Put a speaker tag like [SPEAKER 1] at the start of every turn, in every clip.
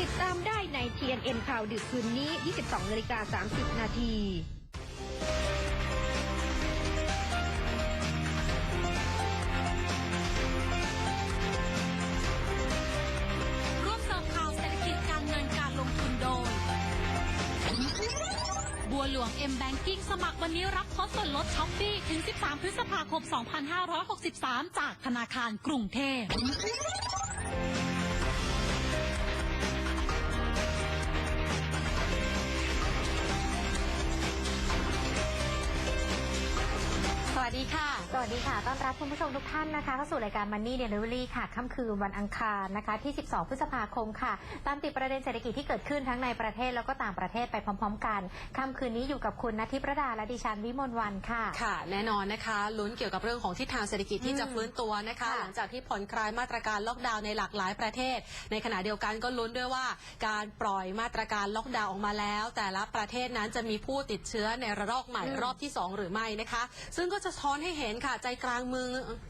[SPEAKER 1] ติดตามได้ใน TNN ข่าวดึกคืนนี้ 22นาฬิกา30 นาที
[SPEAKER 2] ร่วมสิร์ฟข่าวเศรษฐกิจการเงินการลงทุนโดยบัวหลวง M Banking สมัครวันนี้รับโค้ดส่วนลดช้อปปี้ถึง 13 พฤษภาคม 2563 จากธนาคารกรุงเทพ
[SPEAKER 3] ดีค่ะ
[SPEAKER 4] สวัสดีค่ะ ต้อนรับคุณผู้ชมทุกท่านนะคะเข้าสู่รายการ Money Delivery ค่ะ ค่ำคืนวันอังคารนะคะ ที่ 12 พฤษภาคมค่ะ ตามติดประเด็นเศรษฐกิจที่เกิดขึ้นทั้งในประเทศแล้วก็ต่างประเทศไปพร้อม ๆ กัน ค่ำคืนนี้อยู่กับคุณนัทธิประดาและดิฉันวิมลวันค่ะ
[SPEAKER 3] ค่ะ แน่นอนนะคะลุ้นเกี่ยวกับเรื่องของทิศทางเศรษฐกิจที่จะ
[SPEAKER 4] อืม
[SPEAKER 3] ฟื้นตัวนะคะ
[SPEAKER 4] ค่ะ
[SPEAKER 3] หลังจากที่ผ่อนคลายมาตรการล็อกดาวน์ในหลากหลายประเทศ ในขณะเดียวกันก็ลุ้นด้วยว่า การปล่อยมาตรการล็อกดาวน์ออกมาแล้ว แต่ละประเทศนั้นจะมีผู้ติดเชื้อในระลอกใหม่
[SPEAKER 4] อืม
[SPEAKER 3] รอบที่ 2 หรือไม่นะคะ ซึ่งก็จะสะท้อนให้เห็นค่ะ ใจกลางเมือง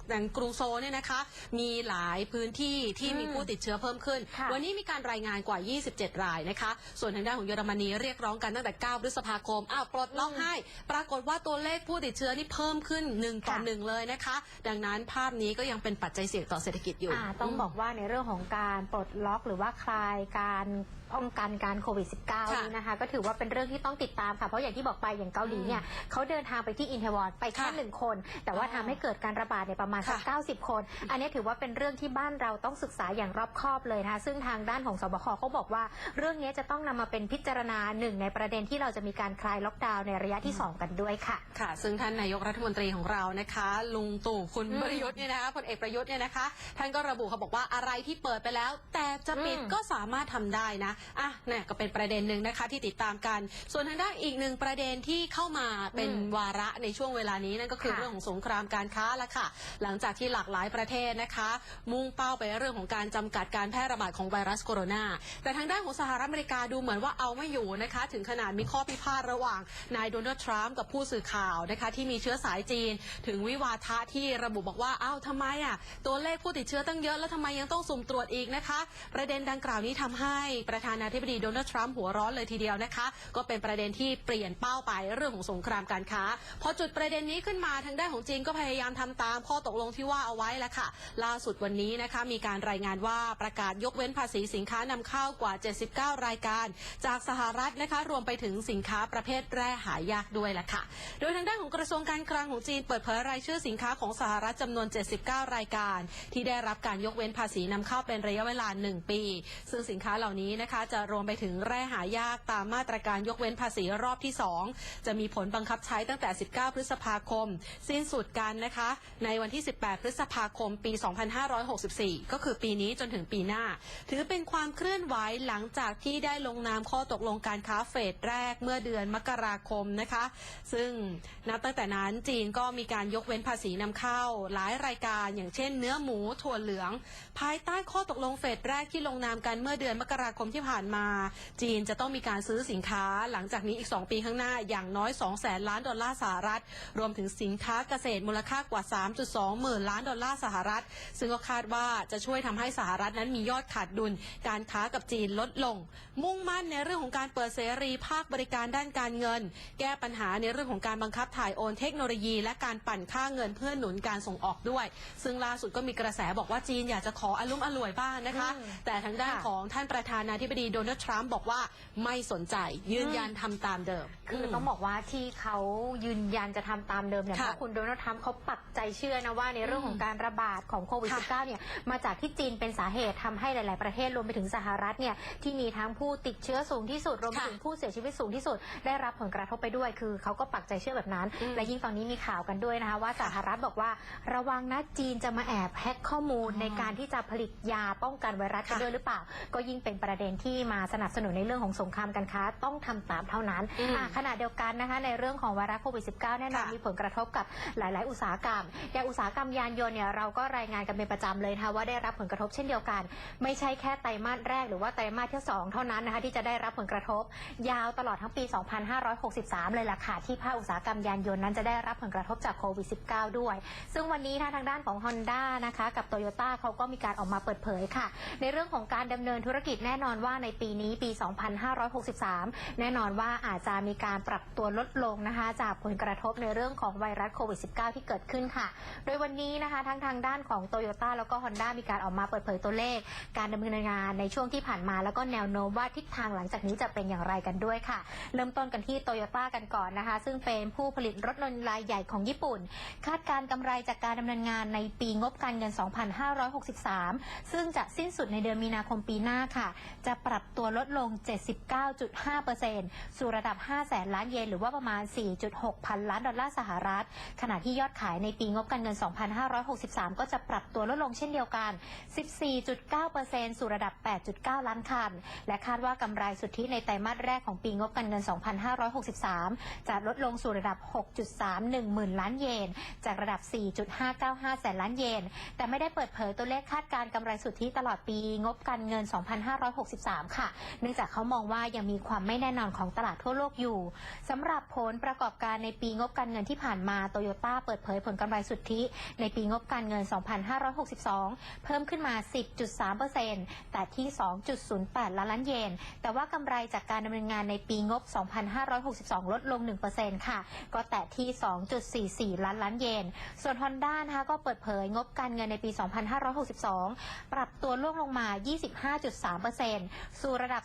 [SPEAKER 3] อย่างกรุงโซลเนี่ยนะคะ มีหลายพื้นที่ที่มีผู้ติดเชื้อเพิ่มขึ้น
[SPEAKER 4] ค่ะ
[SPEAKER 3] วันนี้มีการรายงานกว่า 27 รายนะคะ ส่วนทางด้านของเยอรมนีเรียกร้องกันตั้งแต่ 9 พฤษภาคม อ้าวปลดล็อกให้ ปรากฏว่าตัวเลขผู้ติดเชื้อนี่เพิ่มขึ้น 1 ต่อ
[SPEAKER 4] ค่ะ
[SPEAKER 3] 1เลยนะคะ ดังนั้นภาพนี้ก็ยังเป็นปัจจัยเสี่ยงต่อเศรษฐกิจอยู่
[SPEAKER 4] อ่าต้องบอกว่าในเรื่องของการปลดล็อกหรือว่าคลายการ ป้องกันการโควิด -19
[SPEAKER 3] ค่ะ
[SPEAKER 4] นี้นะคะ ก็ถือว่าเป็นเรื่องที่ต้องติดตามค่ะ เพราะอย่างที่บอกไปอย่างเกาหลีเนี่ยเขาเดินทางไปที่อินเทวอนไปแค่
[SPEAKER 3] ค่ะ
[SPEAKER 4] หนึ่งคน แต่ว่า
[SPEAKER 3] อ๋อ
[SPEAKER 4] ทำให้เกิดการระบาดในยประมาณสัก
[SPEAKER 3] ค่ะ
[SPEAKER 4] 90 คน อันนี้ถือว่าเป็นเรื่องที่บ้านเราต้องศึกษาอย่างรอบคอบเลยนะคะซึ่งทางด้านของสบคเขาบอกว่า เรื่องนี้จะต้องนำมาเป็นพิจารณาหนึ่งในประเด็นที่เราจะมีการคลายล็อกดาวน์ในระยะที่สองกันด้วยค่ะ
[SPEAKER 3] ค่ะ ซึ่งท่านนายกรัฐมนตรีของเรานะคะ ลุงตู่คุณ
[SPEAKER 4] อืม
[SPEAKER 3] ประยุทธ์เนี่ยนะคะพลเอกประยุทธ์เนี่ยนะคะ ท่านก็ระบุเขาบอกว่าอะไรที่เปิดไปแล้ว แต่จะปิด
[SPEAKER 4] อืม
[SPEAKER 3] ก็สามารถทำได้นะอะเนี่ยก็เป็นประเด็นหนึ่งนะคะที่ติดตามกัน ส่วนทางด้านอีกหนึ่งประเด็นที่เข้ามาเป็น
[SPEAKER 4] อืม
[SPEAKER 3] วาระในช่วงเวลานี้นั่นก็คือ
[SPEAKER 4] ค่ะ
[SPEAKER 3] เรื่องของสงครามการค้าละค่ะ หลังจากที่หลากหลายประเทศนะคะ มุ่งเป้าไปเรื่องของการจำกัดการแพร่ระบาดของไวรัสโคโรนา แต่ทางด้านของสหรัฐอเมริกาดูเหมือนว่าเอาไม่อยู่นะคะ ถึงขนาดมีข้อพิพาทระหว่างนายโดนัลด์ทรัมป์กับผู้สื่อข่าวนะคะที่มีเชื้อสายจีน ถึงวิวาทะที่ระบุบอกว่าอ้าวทำไมอะตัวเลขผู้ติดเชื้อตั้งเยอะแล้วทำไมยังต้องสุ่มตรวจอีกนะคะ ประเด็นดังกล่าวนี้ทำให้ประธานาธิบดีโดนัลด์ทรัมป์หัวร้อนเลยทีเดียวนะคะ ก็เป็นประเด็นที่เปลี่ยนเป้าไปเรื่องของสงครามการค้า พอจุดประเด็นนี้ขึ้นมาทางด้านของจีนก็พยายามทำตามข้อตกลงที่ว่าเอาไว้แล้วค่ะ ล่าสุดวันนี้นะคะมีการรายงานว่าประกาศยกเว้นภาษีสินค้านำเข้ากว่า 79 รายการ จากสหรัฐนะคะรวมไปถึงสินค้าประเภทแร่หายากด้วยละค่ะ โดยทางด้านของกระทรวงการคลังของจีนเปิดเผยรายชื่อสินค้าของสหรัฐจำนวน 79 รายการ ที่ได้รับการยกเว้นภาษีนำเข้าเป็นระยะเวลา 1 ปี ซึ่งสินค้าเหล่านี้นะคะจะรวมไปถึงแร่หายากตามมาตรการยกเว้นภาษีรอบที่ 2 จะมีผลบังคับใช้ตั้งแต่ 19 พฤษภาคม สิ้นสุดกันนะคะ ในวันที่ 18 พฤษภาคม ปี 2564 ก็คือปีนี้จนถึงปีหน้า ถือเป็นความเคลื่อนไหวหลังจากที่ได้ลงนามข้อตกลงการค้าเฟสแรกเมื่อเดือนมกราคมนะคะ ซึ่งนับตั้งแต่นั้นจีนก็มีการยกเว้นภาษีนำเข้า หลายรายการอย่างเช่น เนื้อหมูถั่วเหลือง ภายใต้ข้อตกลงเฟสแรกที่ลงนามกันเมื่อเดือนมกราคมที่ผ่านมา จีนจะต้องมีการซื้อสินค้าหลังจากนี้อีก 2 ปีข้างหน้าอย่างน้อย2แสนล้านดอลลาร์สหรัฐ รวมถึงสินค้าเกษตรมูลค่ากว่า 3.2 หมื่นล้านดอลลาร์สหรัฐ ซึ่งก็คาดว่าจะช่วยทำให้สหรัฐนั้นมียอดขาดดุล การค้ากับจีนลดลง มุ่งมั่นในเรื่องของการเปิดเสรีภาคบริการด้านการเงิน แก้ปัญหาในเรื่องของการบังคับถ่ายโอนเทคโนโลยี และการปั่นค่าเงินเพื่อหนุนการส่งออกด้วย ซึ่งล่าสุดก็มีกระแสบอกว่าจีนอยากจะขออลุ่มอล่วยบ้างนะคะ
[SPEAKER 4] อืม
[SPEAKER 3] แต่ทางด้าน
[SPEAKER 4] ค่ะ
[SPEAKER 3] ของท่านประธานาธิบดีโดนัลด์ทรัมป์บอกว่าไม่สนใจยืนยันทำตามเดิม
[SPEAKER 4] คือต้องบอกว่าที่เขายืนยันจะทำตามเดิมเนี่ยเพ
[SPEAKER 3] ค่ะ
[SPEAKER 4] ราะคุณโดนัลด์ทรัมป์เขาปักใจเชื่อนะว่าในเรื่องของการระบาดของโควิด
[SPEAKER 3] ค่ะ
[SPEAKER 4] -19 เนี่ยมาจากที่จีนเป็นสาเหตุทำให้หลาย ๆ ประเทศรวมไปถึงสหรัฐเนี่ยที่มีทั้งผู้ติดเชื้อสูงที่สุดรวมไป
[SPEAKER 3] ค่ะ
[SPEAKER 4] ถึงผู้เสียชีวิตสูงที่สุด ได้รับผลกระทบไปด้วย คือเขาก็ปักใจเชื่อแบบนั้น
[SPEAKER 3] อืม
[SPEAKER 4] และยิ่งตอนนี้มีข่าวกันด้วยนะคะ ว่าสหรัฐบอกว่าระวังนะจีนจะมาแอบแฮ็กข้อมูล
[SPEAKER 3] อ๋อ
[SPEAKER 4] ในการที่จะผลิตยาป้องกันไวรัสกัน
[SPEAKER 3] ค่ะ
[SPEAKER 4] ด้วยหรือเปล่า ก็ยิ่งเป็นประเด็นที่มาสนับสนุนในเรื่องของสงครามการค้าต้องทำตามเท่านั้น
[SPEAKER 3] อืม
[SPEAKER 4] อะขณะเดียวกันนะคะในเรื่องของไวรัสโควิด -19 แน่นอน
[SPEAKER 3] ค่ะ
[SPEAKER 4] มีผลกระทบกับหลาย ๆ อุตสาหกรรม อย่างอุตสาหกรรมยานยนต์เนี่ยเราก็รายงานกันเป็นประจำเลยนะคะว่าได้รับผลกระทบเช่นเดียวกัน ไม่ใช่แค่ไตรมาสแรกหรือว่าไตรมาสที่สองเท่านั้นนะคะที่จะได้รับผลกระทบ ยาวตลอดทั้งปี 2563 เลยล่ะค่ะที่ภาคอุตสาหกรรมยานยนต์นั้นจะได้รับผลกระทบจากโควิด -19 ด้วย ซึ่งวันนี้ทางด้านของ Honda นะคะกับ Toyota เขาก็มีการออกมาเปิดเผยค่ะ ในเรื่องของการดำเนินธุรกิจแน่นอนว่า่าในปีนี้ปี 2563 แน่นอนว่าอาจจะมีการปรับตัวลดลงนะคะ จากผลกระทบในเรื่องของไวรัสโควิด -19 ที่เกิดขึ้นค่ะ โดยวันนี้นะคะทั้งทางด้านของ Toyota แล้วก็ Honda มีการออกมาเปิดเผยตัวเลข การดำเนินงานในช่วงที่ผ่านมา แล้วก็แนวโน้มว่าทิศทางหลังจากนี้จะเป็นอย่างไรกันด้วยค่ะ เริ่มต้นกันที่ Toyota กันก่อนนะคะ ซึ่งเป็นผู้ผลิตรถยนต์รายใหญ่ของญี่ปุ่น คาดการณ์กำไรจากการดำเนินงานในปีงบการเงิน 2563 ซึ่งจะสิ้นสุดในเดือนมีนาคมปีหน้าค่ะ จะปรับตัวลดลง 79.5%สู่ระดับ 5 แสนล้านเยน หรือว่าประมาณ 4.6 พันล้านดอลลาร์สหรัฐ ขณะที่ยอดขายในปีงบการเงิน 2563 ก็จะปรับตัวลดลงเช่นเดียวกัน 14.9%สู่ระดับ 8.9 ล้านคัน และคาดว่ากำไรสุทธิในไตรมาสแรกของปีงบการเงิน 2563 จะลดลงสู่ระดับ 6.31 หมื่นล้านเยน จากระดับ 4.595 แสนล้านเยน แต่ไม่ได้เปิดเผยตัวเลขคาดการกำไรสุทธิตลอดปีงบการเงิน 2563ค่ะ เนื่องจากเขามองว่ายังมีความไม่แน่นอนของตลาดทั่วโลกอยู่สำหรับผลประกอบการในปีงบการเงินที่ผ่านมาโตโยต้าเปิดเผยผลกำไรสุทธิ ในปีงบการเงิน 2562 เพิ่มขึ้นมา 10.3%แต่ที่ 2.08 ล้านล้านเยน แต่ว่ากำไรจากการดำเนินงานในปีงบ 2562 ลดลง 1%ค่ะ ก็แตะที่ 2.44 ล้านล้านเยน ส่วน Honda นะคะก็เปิดเผยงบการเงินในปี 2562 ปรับตัวล่วงลงมา 25.3%สู่ระดับ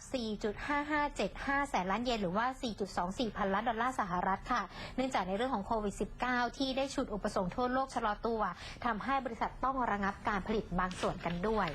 [SPEAKER 4] 4.5575 แสนล้านเยนหรือว่า 4.24 พันล้านดอลลาร์สหรัฐค่ะ เนื่องจากในเรื่องของโควิด -19 ที่ได้ฉุดอุปสงค์ทั่วโลกชะลอตัวทำให้บริษัทต้องระงับการผลิตบางส่วนกันด้วย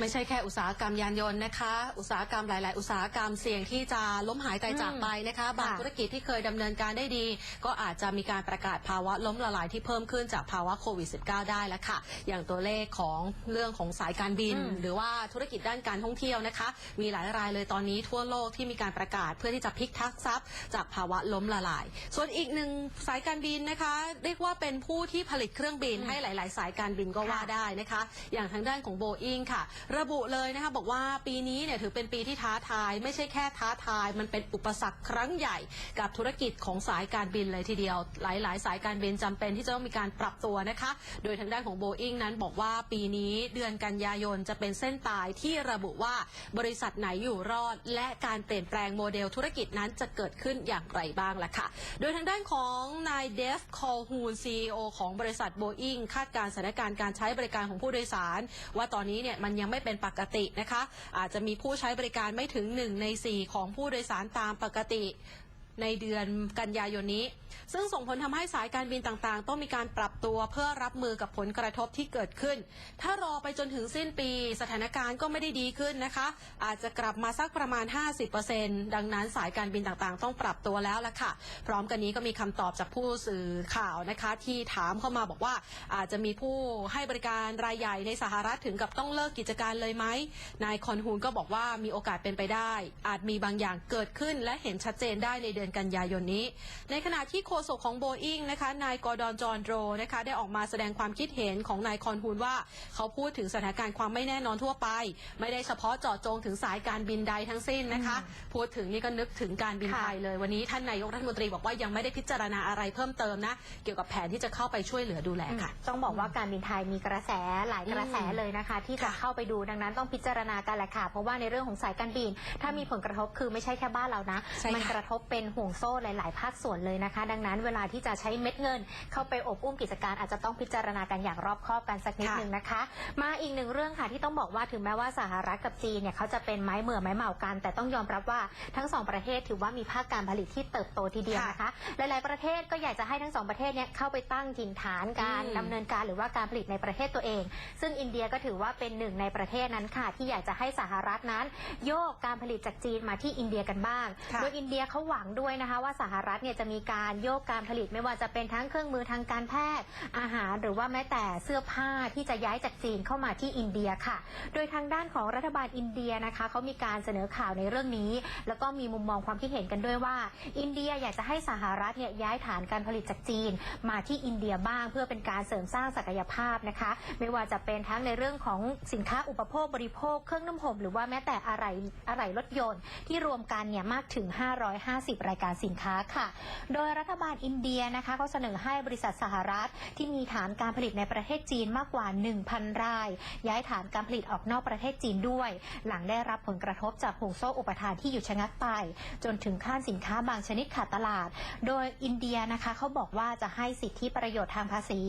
[SPEAKER 3] ไม่ใช่แค่อุตสาหกรรมยานยนต์นะคะ อุตสาหกรรมหลาย ๆ อุตสาหกรรมเสี่ยงที่จะล้มหายตายจากไปนะคะ บางธุรกิจที่เคยดำเนินการได้ดี ก็อาจจะมีการประกาศภาวะล้มละลายที่เพิ่มขึ้นจากภาวะโควิด -19 ได้แล้วค่ะ อย่างตัวเลขของเรื่องของสายการบิน
[SPEAKER 4] อืม
[SPEAKER 3] หรือว่าธุรกิจด้านการท่องเที่ยวนะคะ มีหลายรายเลยตอนนี้ทั่วโลกที่มีการประกาศเพื่อที่จะพลิกทักทรัพย์ จากภาวะล้มละลาย ส่วนอีกหนึ่งสายการบินนะคะ เรียกว่าเป็นผู้ที่ผลิตเครื่องบิน
[SPEAKER 4] อืม
[SPEAKER 3] ให้หลาย ๆ สายการบินก็ว่า
[SPEAKER 4] ค่ะ
[SPEAKER 3] ได้นะคะ อย่างทางด้านของโบอิงค่ะระบุเลยนะคะบอกว่าปีนี้เนี่ยถือเป็นปีที่ท้าทาย ไม่ใช่แค่ท้าทาย มันเป็นอุปสรรคครั้งใหญ่กับธุรกิจของสายการบินเลยทีเดียว หลาย ๆ สายการบินจำเป็นที่จะต้องมีการปรับตัวนะคะ โดยทางด้านของโบอิงนั้นบอกว่าปีนี้เดือนกันยายนจะเป็นเส้นตายที่ระบุว่าบริษัทไหนอยู่รอด และการเปลี่ยนแปลงโมเดลธุรกิจนั้นจะเกิดขึ้นอย่างไรบ้างล่ะค่ะ โดยทางด้านของนายเดฟคอลฮูนซีอของบริษัทโบอิงคาดการณ์สถานการณ์การใช้บริการของผู้โดยสาร ว่าตอนนี้เนี่ยมันยังไม่เป็นปกตินะคะ อาจจะมีผู้ใช้บริการไม่ถึง 1 ใน 4 ของผู้โดยสารตามปกติในเดือนกันยายนนี้ ซึ่งส่งผลทำให้สายการบินต่างๆ ต้องมีการปรับตัวเพื่อรับมือกับผลกระทบที่เกิดขึ้น ถ้ารอไปจนถึงสิ้นปี สถานการณ์ก็ไม่ได้ดีขึ้นนะคะ อาจจะกลับมาสักประมาณ 50%ดังนั้นสายการบินต่างๆ ต้องปรับตัวแล้วละค่ะ พร้อมกันนี้ก็มีคำตอบจากผู้สื่อข่าวนะคะ ที่ถามเข้ามาบอกว่า อาจจะมีผู้ให้บริการรายใหญ่ในสหรัฐถึงกับต้องเลิกกิจการเลยไหมนายคอนฮูนก็บอกว่ามีโอกาสเป็นไปได้ อาจมีบางอย่างเกิดขึ้นและเห็นชัดเจนได้ในเดือนกันยายนนี้ ในขณะที่โฆษกของโบอิงนะคะ นายกอร์ดอนจอห์นโดรนะคะ ได้ออกมาแสดงความคิดเห็นของนายคอนฮูนว่า เขาพูดถึงสถานการณ์ความไม่แน่นอนทั่วไป ไม่ได้เฉพาะเจาะจงถึงสายการบินใดทั้งสิ้นนะคะ พูดถึงนี่ก็นึกถึงการบิน
[SPEAKER 4] ค่ะ
[SPEAKER 3] ไทยเลย วันนี้ท่านนายกรัฐมนตรีบอกว่ายังไม่ได้พิจารณาอะไรเพิ่มเติมนะ เกี่ยวกับแผนที่จะเข้าไปช่วยเหลือดูแลค่ะ
[SPEAKER 4] ต้องบอกว่าการบินไทยมีกระแสหลายกระแส
[SPEAKER 3] อืม
[SPEAKER 4] เลยนะคะ ที่จะ
[SPEAKER 3] ค่ะ
[SPEAKER 4] เข้าไปดูดังนั้นต้องพิจารณากันแหละค่ะ เพราะว่าในเรื่องของสายการบิน ถ้ามีผลกระทบคือไม่ใช่แค่บ้านเรานะ
[SPEAKER 3] ใช่ค่ะ
[SPEAKER 4] มักระทบเป็นห่วงโซ่หลาย ๆ ภาคส่วนเลยนะคะดังนั้นเวลาที่จะใช้เม็ดเงิน เข้าไปอบอุ้มกิจการอาจจะต้องพิจารณากันอย่างรอบคอบกันสักนิด
[SPEAKER 3] ค่ะ
[SPEAKER 4] หนึ่งนะคะ มาอีกหนึ่งเรื่องค่ะที่ต้องบอกว่าถึงแม้ว่าสหรัฐกับจีนเนี่ยเขาจะเป็นไม้เหมือไม้เหมากัน แต่ต้องยอมรับว่าทั้งสองประเทศถือว่ามีภาคการผลิตที่เติบโตทีเดียวนะคะ หลายๆประเทศก็อยากจะให้ทั้งสองประเทศเนี่ยเข้าไปตั้งถิ่นฐานการ
[SPEAKER 3] อืม
[SPEAKER 4] ดำเนินการหรือว่าการผลิตในประเทศตัวเอง ซึ่งอินเดียก็ถือว่าเป็นหนึ่งในประเทศนั้นค่ะ ที่อยากจะให้สหรัฐนั้น โยกการผลิตจากจีนมาที่อินเดียกันบ้าง
[SPEAKER 3] ค่ะ
[SPEAKER 4] โดยอินเดียเขาหวังด้วยนะคะว่าสหรัฐเนี่ยจะมีการโยกการผลิตไม่ว่าจะเป็นทั้งเครื่องมือทางการแพทย์ อาหารหรือว่าแม้แต่เสื้อผ้าที่จะย้ายจากจีนเข้ามาที่อินเดียค่ะ โดยทางด้านของรัฐบาลอินเดียนะคะเขามีการเสนอข่าวในเรื่องนี้ แล้วก็มีมุมมองความคิดเห็นกันด้วยว่า อินเดียอยากจะให้สหรัฐเนี่ยย้ายฐานการผลิตจากจีน มาที่อินเดียบ้างเพื่อเป็นการเสริมสร้างศักยภาพนะคะ ไม่ว่าจะเป็นทั้งในเรื่องของสินค้าอุปโภคบริโภคเครื่องน้ำหอมหรือว่าแม้แต่อะไรอะไรรถยนต์ที่รวมกันเนี่ยมากถึง 550 รายการสินค้าค่ะ โดยรัฐฐบาลอินเดียนะคะเขาเสนอให้บริษัทสหรัฐ ที่มีฐานการผลิตในประเทศจีนมากกว่า 1,000 ราย ย้ายฐานการผลิตออกนอกประเทศจีนด้วย หลังได้รับผลกระทบจากห่วงโซ่อุปทานที่หยุดชะงักไป จนถึงขั้นสินค้าบางชนิดขาดตลาด โดยอินเดียนะคะเขาบอกว่าจะให้สิทธิประโยชน์ทางภาษี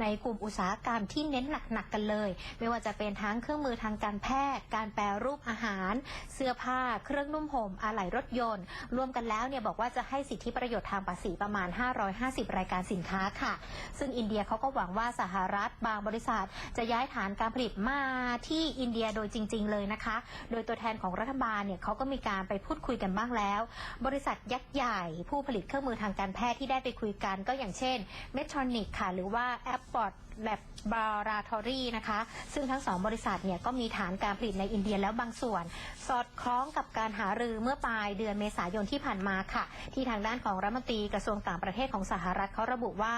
[SPEAKER 4] ในกลุ่มอุตสาหกรรมที่เน้นหนักๆกันเลย ไม่ว่าจะเป็นทั้งเครื่องมือทางการแพทย์ การแปรรูปอาหาร เสื้อผ้า เครื่องนุ่มห่มอะไหล่รถยนต์ รวมกันแล้วเนี่ยบอกว่าจะให้สิทธิประโยชน์ทางภาษีประมาณ 550 รายการสินค้าค่ะ ซึ่งอินเดียเขาก็หวังว่าสหรัฐบางบริษัท จะย้ายฐานการผลิตมาที่อินเดียโดยจริง ๆ เลยนะคะ โดยตัวแทนของรัฐบาลเนี่ยเขาก็มีการไปพูดคุยกันบ้างแล้ว บริษัทยักษ์ใหญ่ผู้ผลิตเครื่องมือทางการแพทย์ที่ได้ไปคุยกันก็อย่างเช่น Medtronic ค่ะ หรือว่า a p p o t Laboratory นะคะ ซึ่งทั้งสองบริษัทเนี่ยก็มีฐานการผลิตในอินเดียแล้วบางส่วน สอดคล้องกับการหารือเมื่อปลายเดือนเมษายนที่ผ่านมาค่ะ ที่ทางด้านของรัฐมนตรีกระทรวงต่างประเทศของสหรัฐเขาระบุว่า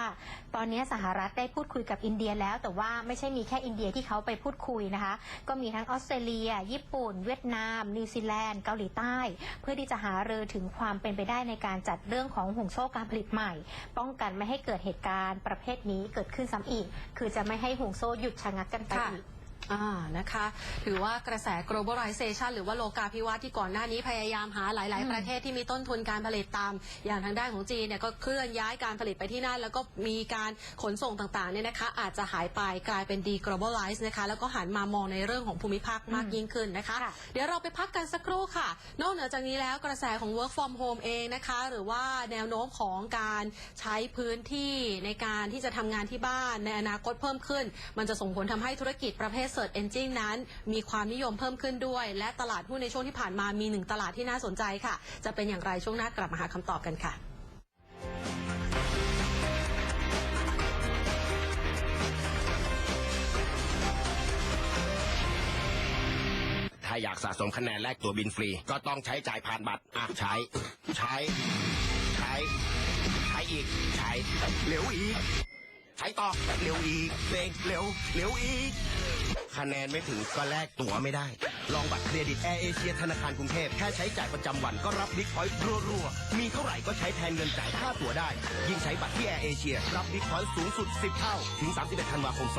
[SPEAKER 4] ตอนนี้สหรัฐได้พูดคุยกับอินเดียแล้ว แต่ว่าไม่ใช่มีแค่อินเดียที่เขาไปพูดคุยนะคะ ก็มีทั้งออสเตรเลีย ญี่ปุ่น เวียดนาม นิวซีแลนด์ เกาหลีใต้ เพื่อที่จะหารือถึงความเป็นไปได้ในการจัดเรื่องของห่วงโซ่การผลิตใหม่ ป้องกันไม่ให้เกิดเหตุการณ์ประเภทนี้เกิดขึ้นซ้ำอีก คือจะไม่ให้ห่วงโซ่หยุดชะงักกันไปอีก
[SPEAKER 3] อ่านะคะ ถือว่ากระแส globalization หรือว่าโลกาภิวัตน์ที่ก่อนหน้านี้พยายามหาหลาย
[SPEAKER 4] อืม
[SPEAKER 3] ๆประเทศที่มีต้นทุนการผลิตตาม อย่างทางด้านของจีนเนี่ยก็เคลื่อนย้ายการผลิตไปที่นั่น แล้วก็มีการขนส่งต่าง ๆ เนี่ยนะคะ อาจจะหายไปกลายเป็น deglobalize นะคะ แล้วก็หันมามองในเรื่องของภูมิภาคมากยิ่งขึ้นนะคะ
[SPEAKER 4] ค่ะ
[SPEAKER 3] เดี๋ยวเราไปพักกันสักครู่ค่ะ นอกเหนือจากนี้แล้วกระแสของ work from home เองนะคะ หรือว่าแนวโน้มของการใช้พื้นที่ในการที่จะทำงานที่บ้านในอนาคตเพิ่มขึ้น มันจะส่งผลทำให้ธุรกิจประเภท search engine นั้น มีความนิยมเพิ่มขึ้นด้วย และตลาดหุ้นในช่วงที่ผ่านมามีหนึ่งตลาดที่น่าสนใจค่ะ จะเป็นอย่างไรช่วงหน้ากลับมาหาคำตอบกันค่ะ
[SPEAKER 5] ถ้าอยากสะสมคะแนนแลกตัวบินฟรี ก็ต้องใช้จ่ายผ่านบัตรอะใช้ ใช้ ใช้ ใช้อีก ใช้ เร็วอีก ใช้ต่อเร็วอีกเร่งเร็วเร็วอีก คะแนนไม่ถึงก็แลกตั๋วไม่ได้ ลองบัตรเครดิตแอร์เอเชียธนาคารกรุงเทพแค่ใช้จ่ายประจำวันก็รับบิ๊กพอยต์รัวๆ มีเท่าไหร่ก็ใช้แทนเงินจ่ายค่าตั๋วได้ ยิ่งใช้บัตรที่แอร์เอเชียรับบิ๊กพอยต์สูงสุด 10 เท่า ถึง 31 ธันวาคม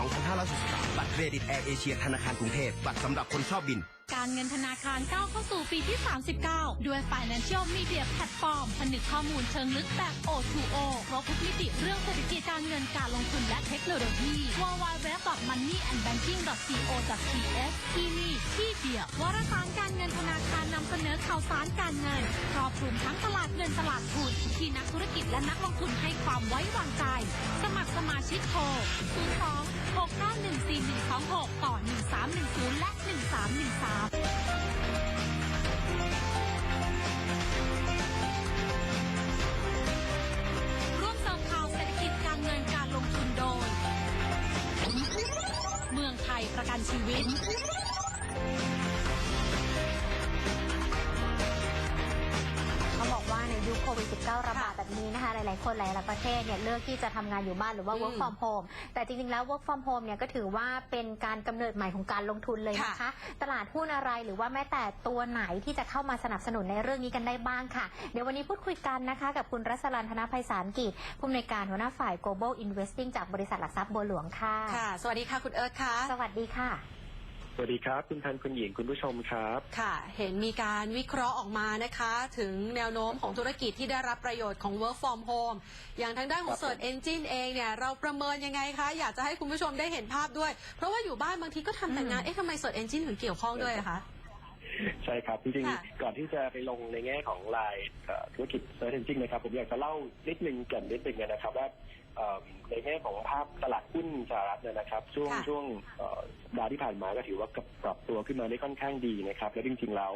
[SPEAKER 5] 2563 บัตรเครดิตแอร์เอเชียธนาคารกรุงเทพบัตรสำหรับคนชอบบิน
[SPEAKER 2] การเงินธนาคารก้าวเข้าสู่ปีที่ 39 ด้วย Financial Media Platform ผนึกข้อมูลเชิงลึกแบบ O2O ครบทุกมิติเรื่องเศรษฐกิจการเงินการลงทุนและเทคโนโลยี www.moneyandbanking.co.th ที่นี่ที่เดียววารสารการเงินธนาคารนำเสนอข่าวสารการเงินครอบคลุมทั้งตลาดเงินตลาดทุนที่นักธุรกิจและนักลงทุนให้ความไว้วางใจ สมัครสมาชิกโทร02 6914126 ต่อ 1310 และ 1313ร่วมสริมข่าวเศรษฐกิจการเงินการลงทุนโดยเมืองไทยประกันชีวิต
[SPEAKER 4] -19 ระบาดแบบนี้นะคะหลายๆ คนหลายๆประเทศเนี่ยเลือกที่จะทำงานอยู่บ้านหรือว่า work
[SPEAKER 3] อืม
[SPEAKER 4] from home แต่จริงๆแล้ว work from home เนี่ยก็ถือว่าเป็นการกำเนิดใหม่ของการลงทุนเลยนะคะ ตลาดหุ้นอะไรหรือว่าแม้แต่ตัวไหนที่จะเข้ามาสนับสนุนในเรื่องนี้กันได้บ้างค่ะ เดี๋ยววันนี้พูดคุยกันนะคะกับคุณรัศรันธนภัยสารกิจผู้อำนวยการหัวหน้าฝ่าย global investing จากบริษัทหลักทรัพย์บัวหลวงค่ะ
[SPEAKER 3] ค่ะ สวัสดีค่ะคุณเอิร์ธค่ะ
[SPEAKER 4] สวัสดีค่ะ
[SPEAKER 6] สวัสดีครับ คุณทันคุณหญิงคุณผู้ชมครับ
[SPEAKER 3] ค่ะ เห็นมีการวิเคราะห์ออกมานะคะ ถึงแนวโน้มของธุรกิจที่ได้รับประโยชน์ของ work from home อย่างทางด้านของ
[SPEAKER 6] ครับ
[SPEAKER 3] Search Engine เองเนี่ย เราประเมินยังไงคะ อยากจะให้คุณผู้ชมได้เห็นภาพด้วย เพราะว่าอยู่บ้านบางทีก็ทำแต่งาน เอ๊ะทำไม Search Engine ถึงเกี่ยวข้องด้วยอะคะ
[SPEAKER 6] ใช่ครับ จริง
[SPEAKER 3] ค่ะ
[SPEAKER 6] ๆก่อนที่จะไปลงในแง่ของรายเอ่อธุรกิจ Search Engine นะครับ ผมอยากจะเล่านิดนึงเกรินนิดนึงนะครับว่า เอ่อในแง่ของภาพตลาดหุ้นสหรัฐเนยนะครับ ช่วง
[SPEAKER 3] ค่ะ
[SPEAKER 6] ช่วงเอ่อสัปดาห์ที่ผ่านมาก็ถือว่าปรับตัวขึ้นมาได้ค่อนข้างดีนะครับ และจริงๆแล้ว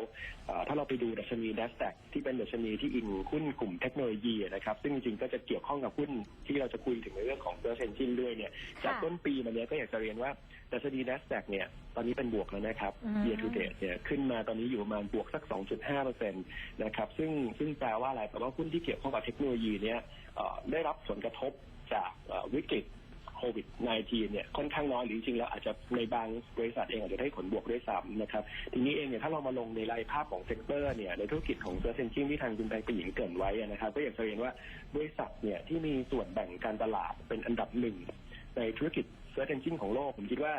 [SPEAKER 6] เอ่อถ้าเราไปดูดัชนี NASDAQ ที่เป็นดัชนีที่อิงหุ้นกลุ่มเทคโนโลยีนะครับ ซึ่งจริงๆก็จะเกี่ยวข้องกับหุ้นที่เราจะคุยถึงในเรื่องของ Search Engine ด้วยเนี่ยจากต้นปีมาเนี้ยก็อยากจะเรียนว่าดัชนี NASDAQ เนี่ยตอนนี้เป็นบวกแล้วนะครับ
[SPEAKER 4] อืม
[SPEAKER 6] year to date เนี่ยขึ้นมาตอนนี้อยู่ประมาณบวกสัก 2.5เปอร์เซ็นต์นะครับซึ่งซึ่งแปลว่าอะไรแปลว่าหุ้นที่เกี่ยวข้องกับเทคโนโลยีเนี่ย เอ่อได้รับผลกระทบ จากวิกฤตโควิด -19 เนี่ยค่อนข้างน้อยหรือจริงๆแล้วอาจจะในบางบริษัทเองอาจจะได้ผลบวกด้วยซ้ำนะครับ ทีนี้เองเนี่ยถ้าเรามาลงในรายภาพของเซกเตอร์เนี่ยในธุรกิจของเซอร์เซนจิ้งที่ทางคุณแบงค์ปหญิงเกินไว้นะครับ ก็อยากจะเรียนว่าบริษัทเนี่ยที่มีส่วนแบ่งการตลาดเป็นอันดับหนึ่งในธุรกิจเซิร์ช e อนจินของโลกผมคิดว่า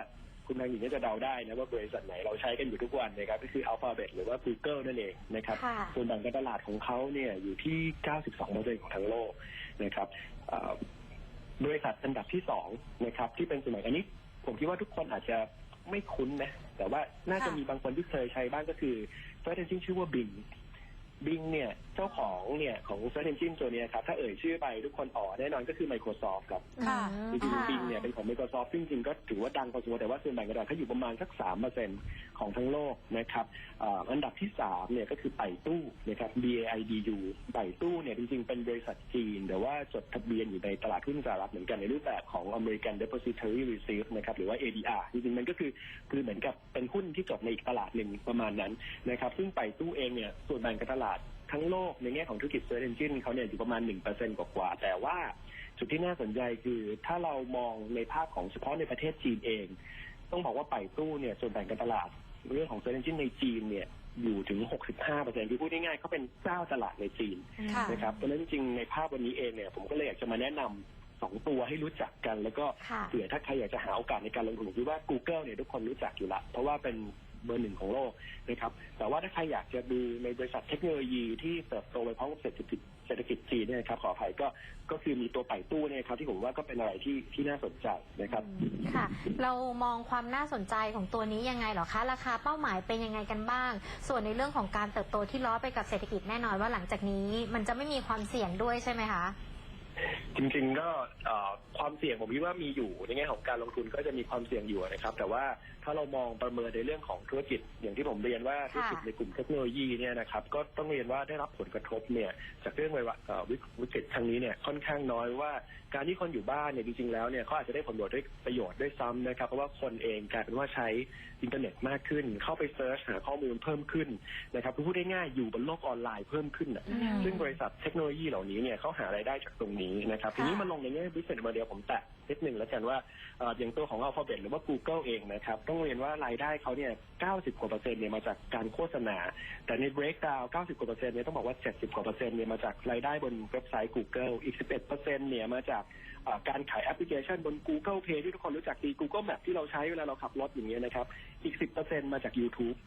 [SPEAKER 6] คุณแมงหญิงก็จะเดาได้นะว่าบริษัทไหนเราใช้กันอยู่ทุกวันนะครับก็คือ Alphabet หรือว่า Google นั่นเองนะครับส่วนแบ่งการตลาดของเขาเนี่ยอยู่ที่ 92%ของทั้งโลกนะครับเอ่อ บริษัทอันดับที่สองนะครับที่เป็นสมัยอันนี้ ผมคิดว่าทุกคนอาจจะไม่คุ้นนะ แต่ว่าน่าจะ
[SPEAKER 3] ค่ะ
[SPEAKER 6] มีบางคนที่เคยใช้บ้างก็คือ Search Engine ชื่อว่า Bing Bing เนี่ยเจ้าของเนี่ยของ Search Engine ตัวเนี้ยครับถ้าเอ่ยชื่อไปทุกคนอ๋อแน่นอนก็คือ Microsoft ครับ
[SPEAKER 3] ค่ะ
[SPEAKER 6] จริงๆ Bing เนี่ยเป็นของ Microsoft ซึ่งจริงๆก็ถือว่าดังพอสมควรแต่ว่าส่วนแบ่งกระดาษเขาอยู่ประมาณสักสามเปอร์เซ็นของทั้งโลกนะครับอ่าอันดับที่สามเนี่ยก็คือไปตู้นะครับ B A I D U ไปตู้เนี่ยจริงๆ เป็นบริษัทจีน แต่ว่าจดทะเบียนอยู่ในตลาดหุ้นสหรัฐเหมือนกันในรูปแบบของ American Depository Receipt นะครับหรือว่า ADR จริงๆมันก็คือคือเหมือนกับเป็นหุ้นที่จดในอีกตลาดหนึ่งประมาณนั้นนะครับซึ่งไปตู้เองเนี่ยส่วนแบ่งการตลาด ทั้งโลกในแง่ของธุรกิจ Search Engine เขาเนี่ยอยู่ประมาณ 1%กว่าๆแต่ว่าจุดที่น่าสนใจคือถ้าเรามองในภาพของเฉพาะในประเทศจีนเอง ต้องบอกว่าไปตู้เนี่ยส่วนแบ่งการตลาด เรื่องของ Search Engine ในจีนเนี่ยอยู่ถึง 65%คือพูดง่ายๆเขาเป็นเจ้าตลาดในจีน
[SPEAKER 3] ค่ะ
[SPEAKER 6] นะครับเพราะฉะนั้นจริงๆในภาพวันนี้เองเนี่ยผมก็เลยอยากจะมาแนะนำสองตัวให้รู้จักกัน แล้วก็
[SPEAKER 4] ค่ะ
[SPEAKER 6] เผื่อถ้าใครอยากจะหาโอกาสในการลงทุนผมคิดว่า Google เนี่ยทุกคนรู้จักอยู่ละ เพราะว่าเป็น เบอร์หนึ่งของโลกนะครับ แต่ว่าถ้าใครอยากจะดูในบริษัทเทคโนโลยีที่เติบโตไปพร้อมกับเศรษฐกิจเศรษฐกิจจีนเนี่ยนะครับขออภัยก็ก็คือมีตัวไปตู้เนี่ยครับที่ผมว่าก็เป็นอะไรที่ที่น่าสนใจนะครับ
[SPEAKER 4] ค่ะ เรามองความน่าสนใจของตัวนี้ยังไงเหรอคะ ราคาเป้าหมายเป็นยังไงกันบ้าง ส่วนในเรื่องของการเติบโตที่ล้อไปกับเศรษฐกิจแน่นอนว่าหลังจากนี้มันจะไม่มีความเสี่ยงด้วยใช่ไหมคะ
[SPEAKER 6] จริงๆก็เอ่อความเสี่ยงผมคิดว่ามีอยู่ในแง่ของการลงทุนก็จะมีความเสี่ยงอยู่นะครับ แต่ว่าถ้าเรามองประเมินในเรื่องของธุรกิจ อย่างที่ผมเรียนว่าธุรกิจในกลุ่มเทคโนโลยีเนี่ยนะครับก็ต้องเรียนว่าได้รับผลกระทบเนี่ยจากเรื่องไวรัสเอ่อวิกวิกฤตครั้งนี้เนี่ยค่อนข้างน้อยว่าการที่คนอยู่บ้านเนี่ยจริงๆแล้วเนี่ยเขาอาจจะได้ผลประโยชน์ด้วยประโยชน์ด้วยซ้ำนะครับเพราะว่าคนเองกลายเป็นว่าใช้อินเทอร์เน็ตมากขึ้น เข้าไปเซิร์ชหาข้อมูลเพิ่มขึ้นนะครับคือพูดได้ง่ายๆอยู่บนโลกออนไลน์เพิ่มขึ้นน่ะ
[SPEAKER 4] อืม
[SPEAKER 6] ซึ่งบริษัทเทคโนโลยีเหล่านี้เนี่ยเขาหารายได้จากตรงนี้นะครับทีนี้มาลงในแง่ business model ผมแตะ นิดหนึ่งแล้วกันว่าเอ่ออย่างตัวของ Alphabet หรือว่า Google เองนะครับ ต้องเรียนว่ารายได้เขาเนี่ย 90 กว่าเปอร์เซ็นต์เนี่ยมาจากการโฆษณา แต่ใน breakdown 90 กว่าเปอร์เซ็นต์เนี่ยต้องบอกว่า 70 กว่าเปอร์เซ็นต์เนี่ยมาจากรายได้บนเว็บไซต์ Google อีก 11เปอร์เซ็นต์เนี่ยมาจากเอ่อการขายแอปพลิเคชันบน Google Play ที่ทุกคนรู้จักดี Google Map ที่เราใช้เวลาเราขับรถอย่างเงี้ยนะครับอีก 10เปอร์เซ็นต์มาจาก YouTube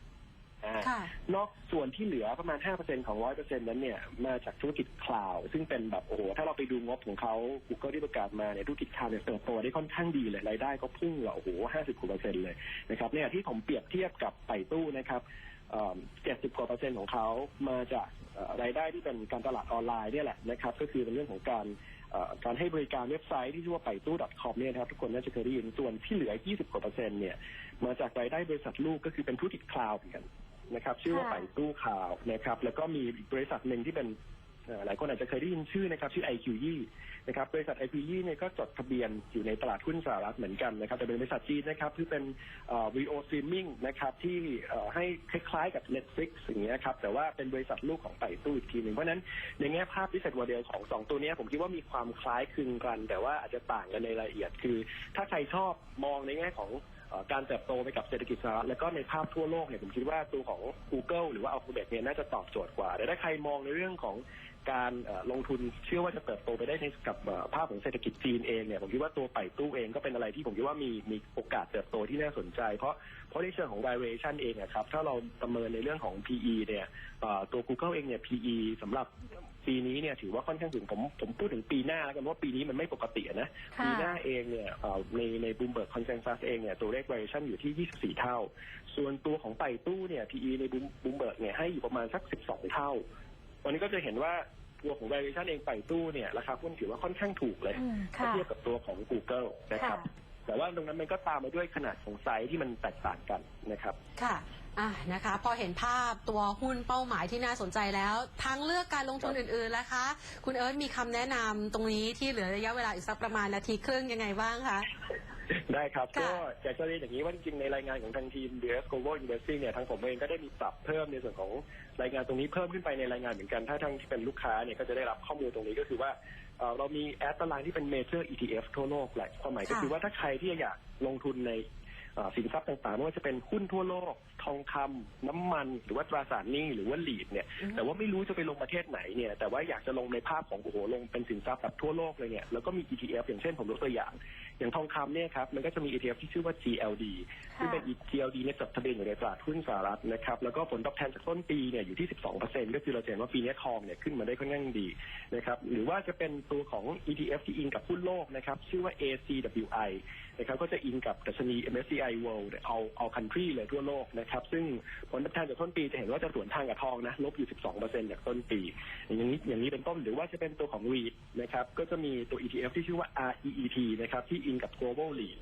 [SPEAKER 6] นอกส่วนที่เหลือประมาณ 5%ของ 100%นั้นเนี่ยมาจากธุรกิจคลาวด์ซึ่งเป็นแบบโอ้โหถ้าเราไปดูงบของเขา Google ที่ประกาศมาเนี่ยธุรกิจคลาวด์เนี่ยเติบโตได้ค่อนข้างดีเลยรายได้ก็พุ่งแบบโอ้โห 50กว่าเปอร์เซ็นต์เลยนะครับเนี่ยที่ผมเปรียบเทียบกับไปตู้นะครับเอ่อ70กว่าเปอร์เซ็นต์ของเขามาจากเอ่อรายได้ที่เป็นการตลาดออนไลน์เนี่ยแหละนะครับก็คือเป็นเรื่องของการเอ่อการให้บริการเว็บไซต์ที่ชื่อว่าไปตู้ .com เนี่ยนะครับทุกคนน่าจะเคยได้ยินส่วนที่เหลือ 20กว่าเปอร์เซ็นต์เนี่ยมาจากรายได้บริษัทลูกก็คือเป็นธุรกิจคลาวด์เหมือนกัน นะครับชื่อว่า
[SPEAKER 4] ค่ะ
[SPEAKER 6] ไปตู้ข่าวนะครับแล้วก็มีอีกบริษัทหนึ่งที่เป็นเอ่อหลายคนอาจจะเคยได้ยินชื่อนะครับชื่อ IQE นะครับบริษัท IQE เนี่ยก็จดทะเบียนอยู่ในตลาดหุ้นสหรัฐเหมือนกันนะครับแต่เป็นบริษัทจีนนะครับที่เป็นวีโอสตรีมมิ่งนะครับที่เอ่อให้คล้ายๆกับ Netflix อย่างเงี้ยครับแต่ว่าเป็นบริษัทลูกของไปตู้อีกทีหนึ่งเพราะฉะนั้นในแง่ภาพ business model ของสองตัวเนี้ยผมคิดว่ามีความคล้ายคลึงกัน แต่ว่าอาจจะต่างกันในรายละเอียดคือ ถ้าใครชอบมองในแง่ของเอ่อ การเติบโตไปกับเศรษฐกิจสหรัฐแล้วก็ในภาพทั่วโลกเนี่ยผมคิดว่าตัวของ Google หรือว่า Alphabet เนี่ยน่าจะตอบโจทย์กว่าแต่ถ้าใครมองในเรื่องของการลงทุนเชื่อว่าจะเติบโตไปได้ในกับภาพของเศรษฐกิจจีนเองเนี่ยผมคิดว่าตัวไปตู้เองก็เป็นอะไรที่ผมคิดว่ามีมีโอกาสเติบโตที่น่าสนใจ เพราะเพราะในเชิงของ valuation เองอะครับถ้าเราประเมินในเรื่องของ PE เนี่ยตัว Google เองเนี่ย PE สำหรับ ปีนี้เนี่ยถือว่าค่อนข้างถึงผมผมพูดถึงปีหน้าแล้วกันว่าปีนี้มันไม่ปกติอะนะ
[SPEAKER 4] ค่ะ
[SPEAKER 6] ปีหน้าเองเนี่ยเอ่อในในบูมเบิร์กคอนเซนแซสเองเนี่ยตัวเลข variation อยู่ที่ 24 เท่า ส่วนตัวของไต่ตู้เนี่ย PE ในบูมเบิร์กเนี่ยให้อยู่ประมาณสัก 12 เท่า วันนี้ก็จะเห็นว่าตัวของ valuation เองไปตู้เนี่ยราคาหุ้นถือว่าค่อนข้างถูกเลย
[SPEAKER 4] อืม
[SPEAKER 6] ถ้า
[SPEAKER 4] ค่ะ
[SPEAKER 6] เทียบกับตัวของ Google นะครับ
[SPEAKER 4] ค่ะ
[SPEAKER 6] แต่ว่าตรงนั้นมันก็ตามมาด้วยขนาดของไซส์ที่มันแตกต่างกันนะครับ
[SPEAKER 3] ค่ะ อะนะคะพอเห็นภาพตัวหุ้นเป้าหมายที่น่าสนใจแล้วทางเลือกการลงทุน
[SPEAKER 6] ครับ
[SPEAKER 3] อื่นๆแล้วคะ คุณเอิร์ธมีคำแนะนำตรงนี้ที่เหลือระยะเวลาอีกสักประมาณนาทีครึ่งยังไงบ้างคะ
[SPEAKER 6] ได้ครับ
[SPEAKER 3] ค่ะ
[SPEAKER 6] ก็อยากจะเรียนอย่างนี้ว่าจริงๆในรายงานของทางทีม DS Global Investing เนี่ยทางผมเองก็ได้มีปรับเพิ่มในส่วนของรายงานตรงนี้เพิ่มขึ้นไปในรายงานเหมือนกัน ถ้าทางที่เป็นลูกค้าเนี่ยก็จะได้รับข้อมูลตรงนี้ก็คือว่าเอ่อเรามีแอดตารางที่เป็น Major ETF ทั่วโลกแหละความหมายก็
[SPEAKER 3] ค่ะ
[SPEAKER 6] คือว่าถ้าใครที่อยากลงทุนในเอ่อ สินทรัพย์ต่างๆไม่ว่าจะเป็นหุ้นทั่วโลก ทองคำน้ำมัน หรือว่าตราสารหนี้หรือว่าหลีดเนี่ย
[SPEAKER 3] อืม
[SPEAKER 6] แต่ว่าไม่รู้จะไปลงประเทศไหนเนี่ย แต่ว่าอยากจะลงในภาพของโอ้โหลงเป็นสินทรัพย์แบบทั่วโลกเลยเนี่ยแล้วก็มี ETF อย่างเช่นผมยกตัวอย่าง อย่างทองคำเนี่ยครับมันก็จะมี ETF ที่ชื่อว่า GLD ซึ่งเป็น GLD เนี่ยจดทะเบียนอยู่ในตลาดหุ้นสหรัฐนะครับแล้วก็ผลตอบแทนจากต้นปีเนี่ยอยู่ที่ 12%ก็คือเราจะเห็นว่าปีนี้ทองเนี่ยขึ้นมาได้ค่อนข้างดีนะครับหรือว่าจะเป็นตัวของ ETF ที่อิงกับหุ้นโลกนะครับชื่อว่า ACWI นะครับก็จะอิงกับดัชนี MSCI World เอาเอา country เลยทั่วโลกนะครับซึ่งผลตอบแทนจากต้นปีจะเห็นว่าจะสวนทางกับทองนะลบอยู่ 12%จากต้นปี อย่างนี้อย่างนี้เป็นต้นหรือว่าจะเป็นตัวของ REIT นะครับก็จะมีตัว ETF ที่ชื่อว่า REET นะครับที่อิงกับ Global REIT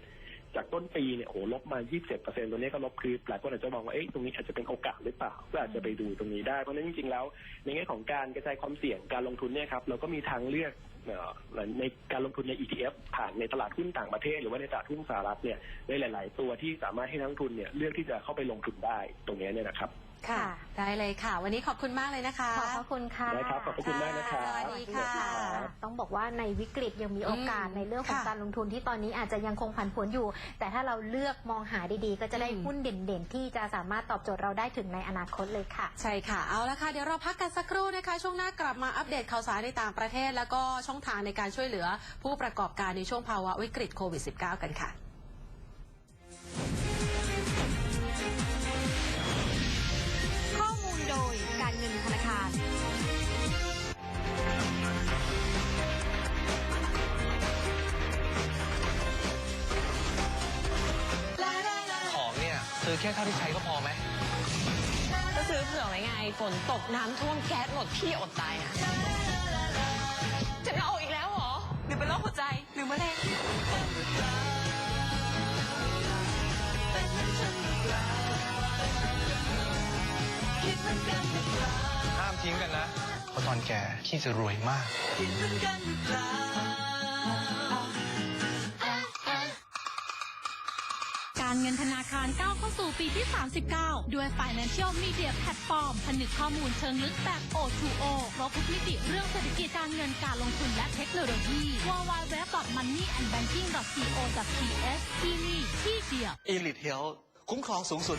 [SPEAKER 6] จากต้นปีเนี่ยโอ้โหลบมา 27%ตัวนี้ก็ลบคือหลายคนอาจจะมองว่า เอ๊ะตรงนี้อาจจะเป็นโอกาสหรือเปล่า ก็อาจจะไปดูตรงนี้ได้ เพราะฉะนั้นจริงๆแล้ว ในแง่ของการกระจายความเสี่ยงการลงทุนเนี่ยครับ เราก็มีทางเลือก ในการลงทุนใน ETF ผ่านในตลาดหุ้นต่างประเทศ หรือว่าในตลาดหุ้นสหรัฐเนี่ยในหลาย ๆ ตัวที่สามารถให้นักลงทุนเนี่ยเลือกที่จะเข้าไปลงทุนได้ตรงนี้เนี่ยนะครับ
[SPEAKER 3] ค่ะ ได้เลยค่ะ วันนี้ขอบคุณมากเลยนะคะ
[SPEAKER 4] ขอบพระคุณค่ะ
[SPEAKER 6] ได้ครับขอบพระคุณมากนะครับ
[SPEAKER 3] สวัสดีค่ะ
[SPEAKER 4] ต้องบอกว่าในวิกฤตยังมีโอกาส
[SPEAKER 3] อืม
[SPEAKER 4] ในเรื่องของ
[SPEAKER 3] ค่ะ
[SPEAKER 4] การลงทุนที่ตอนนี้อาจจะยังคงผันผวนอยู่ แต่ถ้าเราเลือกมองหาดีๆ ก็จะได้
[SPEAKER 3] อืม
[SPEAKER 4] หุ้นเด่นๆ ที่จะสามารถตอบโจทย์เราได้ถึงในอนาคตเลยค่ะ
[SPEAKER 3] ใช่ค่ะ เอาละค่ะ เดี๋ยวเราพักกันสักครู่นะคะ ช่วงหน้ากลับมาอัปเดตข่าวสารในต่างประเทศ แล้วก็ช่องทางในการช่วยเหลือ ผู้ประกอบการในช่วงภาวะวิกฤตโควิด -19 กันค่ะ
[SPEAKER 7] ซื้อแค่เท่าที่ใช้ก็พอไหม
[SPEAKER 8] ก็ซื้อเผื่อไว้ไงฝนตกน้ำท่วมแก๊สหมดพี่อดตายนะจะเอาอีกแล้วเหรอ หรือเป็นโรคหัวใจหรือมะเร็ง
[SPEAKER 7] ห้ามทิ้งกันนะเพราะตอนแก่พี่จะรวยมาก
[SPEAKER 2] ปีที่ 39 ด้วย Financial Media Platform ผนึกข้อมูลเชิงลึกแบบ O2O ครบทุกมิติเรื่องเศรษฐกิจการเงินการลงทุนและเทคโนโลยี www.moneyandbanking.co.th ที่นี่ที่เดียว
[SPEAKER 9] Elite Health คุ้มครองสูงสุด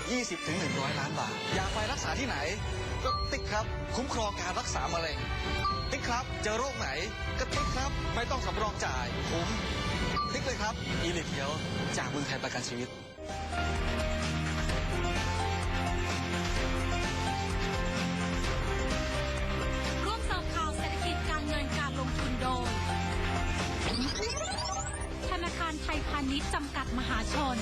[SPEAKER 9] 20-100 ล้านบาท อยากไปรักษาที่ไหน ก็ติ๊กครับ คุ้มครองการรักษามะเร็ง ติ๊กครับเจอโรคไหน ก็ติ๊กครับ ไม่ต้องสำรองจ่าย คุ้ม ติ๊กเลยครับ Elite Health จากเมืองไทยประกันชีวิต
[SPEAKER 2] ย ธนาคารไทยพาณิชย์จำกัดมหาชน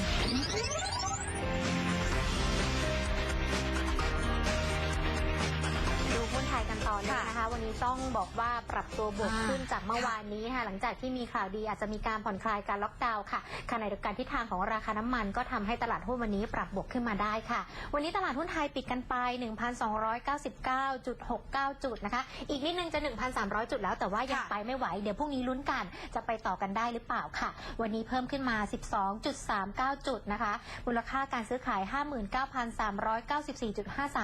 [SPEAKER 4] ไทยกันต่อเลยนะคะ วันนี้ต้องบอกว่าปรับตัวบวก
[SPEAKER 3] อ่า
[SPEAKER 4] ขึ้นจากเมื่อวานนี้ค่ะหลังจากที่มีข่าวดีอาจจะมีการผ่อนคลายการล็อกดาวน์ค่ะขณะเดียวกันทิศทางของราคาน้ำมันก็ทำให้ตลาดหุ้นวันนี้ปรับบวกขึ้นมาได้ค่ะ วันนี้ตลาดหุ้นไทยปิดกันไป 1,299.69 จุดนะคะ อีกนิดนึงจะ 1,300 จุดแล้วแต่ว่ายัง
[SPEAKER 3] ค่ะ
[SPEAKER 4] ไปไม่ไหว เดี๋ยวพรุ่งนี้ลุ้นกันจะไปต่อกันได้หรือเปล่าค่ะ วันนี้เพิ่มขึ้นมา 12.39 จุดนะคะมูลค่าการซื้อขาย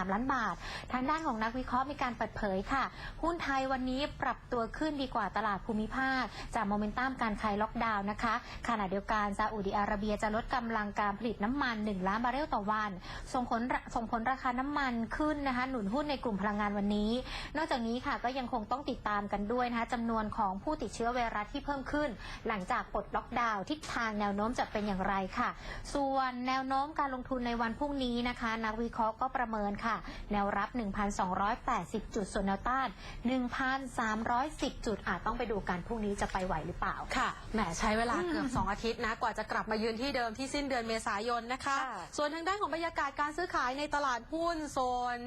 [SPEAKER 4] 59,394.53 ล้านบาท ทางด้านของนักวิเคราะห์มีการเปิดเผยค่ะ หุ้นไทยวันนี้ปรับตัวขึ้นดีกว่าตลาดภูมิภาค จากโมเมนตัมการคลายล็อกดาวน์นะคะ ขณะเดียวกันซาอุดิอาระเบียจะลดกำลังการผลิตน้ำมัน 1 ล้านบาร์เรลต่อวัน ส่งผลส่งผลราคาน้ำมันขึ้นนะคะ หนุนหุ้นในกลุ่มพลังงานวันนี้ นอกจากนี้ค่ะก็ยังคงต้องติดตามกันด้วยนะคะจำนวนของผู้ติดเชื้อไวรัสที่เพิ่มขึ้น หลังจากปลดล็อกดาวน์ทิศทางแนวโน้มจะเป็นอย่างไรค่ะ ส่วนแนวโน้มการลงทุนในวันพรุ่งนี้นะคะ นักวิเคราะห์ก็ประเมินค่ะ แนวรับ 1,280จุดส่วนแนวต้าน 1,310 จุดอาจต้องไปดูกันพรุ่งนี้จะไปไหวหรือเปล่า
[SPEAKER 3] ค่ะ แหมใช้เวลาเกือบ 2 อาทิตย์นะ กว่าจะกลับมายืนที่เดิมที่สิ้นเดือนเมษายนนะคะ
[SPEAKER 4] ค่ะ
[SPEAKER 3] ส่วนทางด้านของบรรยากาศการซื้อขายในตลาดหุ้นโซน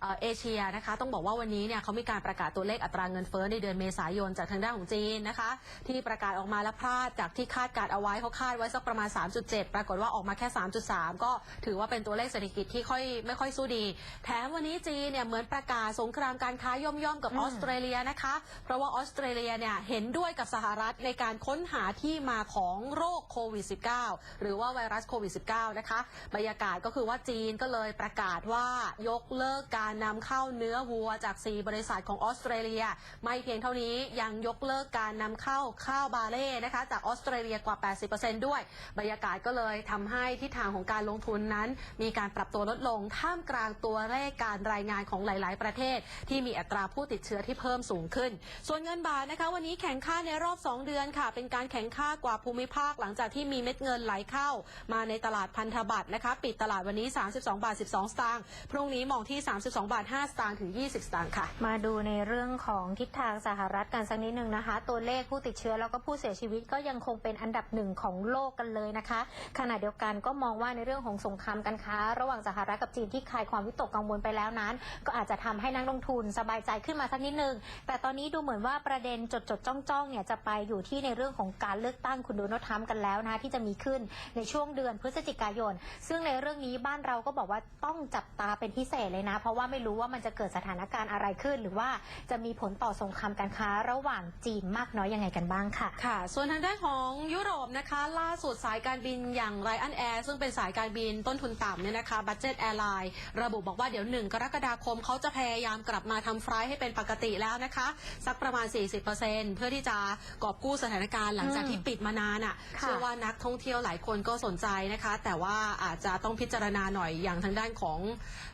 [SPEAKER 3] เอ่อเอเชียนะคะต้องบอกว่าวันนี้เนี่ยเขามีการประกาศตัวเลขอัตราเงินเฟ้อในเดือนเมษายนจากทางด้านของจีนนะคะ ที่ประกาศออกมาแล้วพลาดจากที่คาดการเอาไว้เขาคาดไว้สักประมาณ 3.7 ปรากฏว่าออกมาแค่ 3.3 ก็ถือว่าเป็นตัวเลขเศรษฐกิจที่ค่อยไม่ค่อยสู้ดี แถมวันนี้จีนเนี่ยเหมือนประกาศสงครามการค้าย่อมๆกับออสเตรเลียนะคะ เพราะว่าออสเตรเลียเนี่ยเห็นด้วยกับสหรัฐในการค้นหาที่มาของโรคโควิด -19 หรือว่าไวรัสโควิด -19 นะคะบรรยากาศก็คือว่าจีนก็เลยประกาศว่ายกเลิกการนำเข้าเนื้อวัวจาก 4 บริษัทของออสเตรเลีย ไม่เพียงเท่านี้ยังยกเลิกการนำเข้าข้าวบาเล่นะคะจากออสเตรเลียกว่า 80%ด้วย บรรยากาศก็เลยทำให้ทิศทางของการลงทุนนั้น มีการปรับตัวลดลงท่ามกลางตัวเลขการรายงานของหลาย ๆ ประเทศ ที่มีอัตราผู้ติดเชื้อที่เพิ่มสูงขึ้น ส่วนเงินบาทนะคะ วันนี้แข่งค่าในรอบ 2 เดือนค่ะ เป็นการแข่งค่ากว่าภูมิภาคหลังจากที่มีเม็ดเงินไหลเข้า มาในตลาดพันธบัตรนะคะ ปิดตลาดวันนี้ 32 บาท 12 สตางค์พรุ่งนี้มองที่ 32บาท 5 สตางค์ถึง 20 สตางค์ค่ะ
[SPEAKER 4] มาดูในเรื่องของทิศทางสหรัฐกันสักนิดหนึ่งนะคะ ตัวเลขผู้ติดเชื้อแล้วก็ผู้เสียชีวิตก็ยังคงเป็นอันดับหนึ่งของโลกกันเลยนะคะ ขณะเดียวกันก็มองว่าในเรื่องของสงครามการค้า ระหว่างสหรัฐกับจีนที่คลายความวิตกกังวลไปแล้วนั้น ก็อาจจะทำให้นักลงทุนสบายใจขึ้นมาสักนิดหนึ่งแต่ตอนนี้ดูเหมือนว่าประเด็นจดจดจ้องจ้องเนี่ยจะไปอยู่ที่ในเรื่องของการเลือกตั้งคุณโดนัลด์ทรัมป์กันแล้วนะคะที่จะมีขึ้นในช่วงเดือนพฤศจิกายน ซึ่งในเรื่องนี้บ้านเราก็บอกว่าต้องจับตาเป็นพิเศษเลยนะ เพราะว่าไม่รู้ว่ามันจะเกิดสถานการณ์อะไรขึ้น หรือว่าจะมีผลต่อสงครามการค้าระหว่างจีนมากน้อยยังไงกันบ้างค่ะ
[SPEAKER 3] ค่ะ ส่วนทางด้านของยุโรปนะคะ ล่าสุดสายการบินอย่างไรอันแอร์ซึ่งเป็นสายการบินต้นทุนต่ำเนี่ยนะคะบัตเจ็ตแอร์ไลน์ระบุบอกว่าเดี๋ยวหนึ่งกรกฎาคมเขาจะพยายามกลับมาทำไฟลท์ให้เป็นปกติแล้วนะคะ สักประมาณ 40%เพื่อที่จะกอบกู้สถานการณ์หลังจากที่ปิดมานานอะ
[SPEAKER 4] ค่ะ
[SPEAKER 3] เชื่อว่านักท่องเที่ยวหลายคนก็สนใจนะคะ แต่ว่าอาจจะต้องพิจารณาหน่อยอย่างทางด้านของ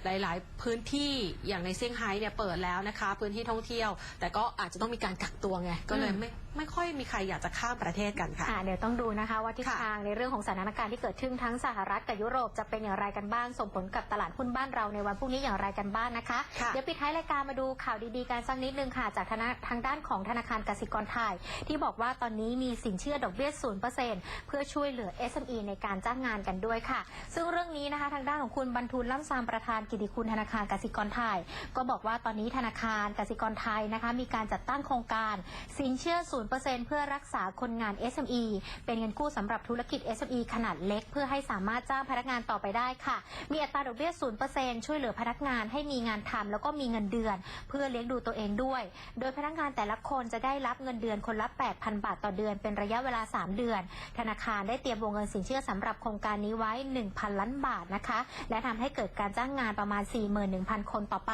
[SPEAKER 3] หลาย ๆ พื้นที่อย่างในเซี่ยงไฮ้เนี่ยเปิดแล้วนะคะ พื้นที่ท่องเที่ยว แต่ก็อาจจะต้องมีการกักตัวไงก็เลยไม่ ไม่ค่อยมีใครอยากจะข้ามประเทศกันค่ะ
[SPEAKER 4] อ่าเดี๋ยวต้องดูนะคะว่าทิศ
[SPEAKER 3] ค่ะ
[SPEAKER 4] ทางในเรื่องของสถานการณ์ที่เกิดขึ้นทั้งสหรัฐกับยุโรปจะเป็นอย่างไรกันบ้าง ส่งผลกับตลาดหุ้นบ้านเราในวันพรุ่งนี้อย่างไรกันบ้างนะคะ
[SPEAKER 3] ค่ะ
[SPEAKER 4] เดี๋ยวปิดท้ายรายการมาดูข่าวดีๆกันสักนิดนึงค่ะ จากทางทางด้านของธนาคารกสิกรไทย ที่บอกว่าตอนนี้มีสินเชื่อดอกเบี้ย 0%เพื่อช่วยเหลือ SME ในการจ้างงานกันด้วยค่ะ ซึ่งเรื่องนี้นะคะทางด้านของคุณบรรทุนล่ำซามประธานกิติคุณธนาคารกสิกรไทย ก็บอกว่าตอนนี้ธนาคารกสิกรไทยนะคะมีการจัดตั้งโครงการ สินเชื่อ0%เพื่อรักษาคนงาน SME เป็นเงินกู้สำหรับธุรกิจ SME ขนาดเล็ก เพื่อให้สามารถจ้างพนักงานต่อไปได้ค่ะ มีอัตราดอกเบี้ย 0%ช่วยเหลือพนักงานให้มีงานทำแล้วก็มีเงินเดือน เพื่อเลี้ยงดูตัวเองด้วย โดยพนักงานแต่ละคนจะได้รับเงินเดือนคนละ 8,000 บาทต่อเดือน เป็นระยะเวลา 3 เดือน ธนาคารได้เตรียมวงเงินสินเชื่อสำหรับโครงการนี้ไว้ 1,000 ล้านบาทนะคะ และทำให้เกิดการจ้างงานประมาณ 41,000 คนต่อไป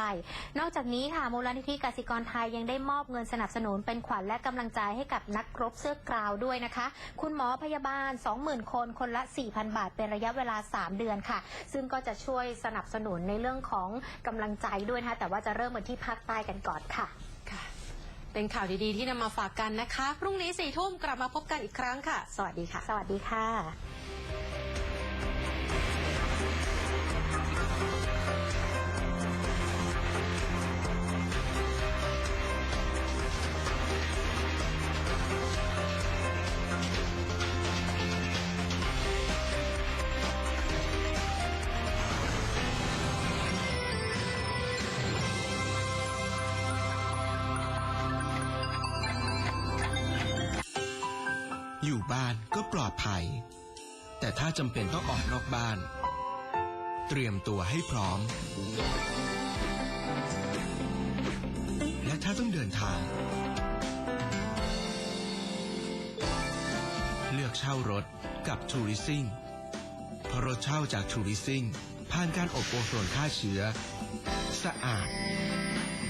[SPEAKER 4] นอกจากนี้ค่ะมูลนิธิกสิกรไทยยังได้มอบเงินสนับสนุนเป็นขวัญและกำลังใจให้กับนักรบเสื้อกราวด้วยนะคะ คุณหมอพยาบาล 20,000 คนคนละ 4,000 บาท เป็นระยะเวลา 3 เดือนค่ะ ซึ่งก็จะช่วยสนับสนุนในเรื่องของกำลังใจด้วยนะคะแต่ว่าจะเริ่มกันที่ภาคใต้กันก่อนค่ะ
[SPEAKER 3] ค่ะ เป็นข่าวดีๆที่นำมาฝากกันนะคะ พรุ่งนี้สี่ทุ่มกลับมาพบกันอีกครั้งค่ะ สวัสดีค่ะ
[SPEAKER 4] สวัสดีค่ะ
[SPEAKER 10] อยู่บ้านก็ปลอดภัย แต่ถ้าจำเป็นต้องออกนอกบ้าน เตรียมตัวให้พร้อม และถ้าต้องเดินทาง อกเช่ารถกับ t ูริซิ่งเพราะรถเช่าจาก t ูริซิ่งผ่านการอบโอโซนฆ่าเชื้อ สะอาด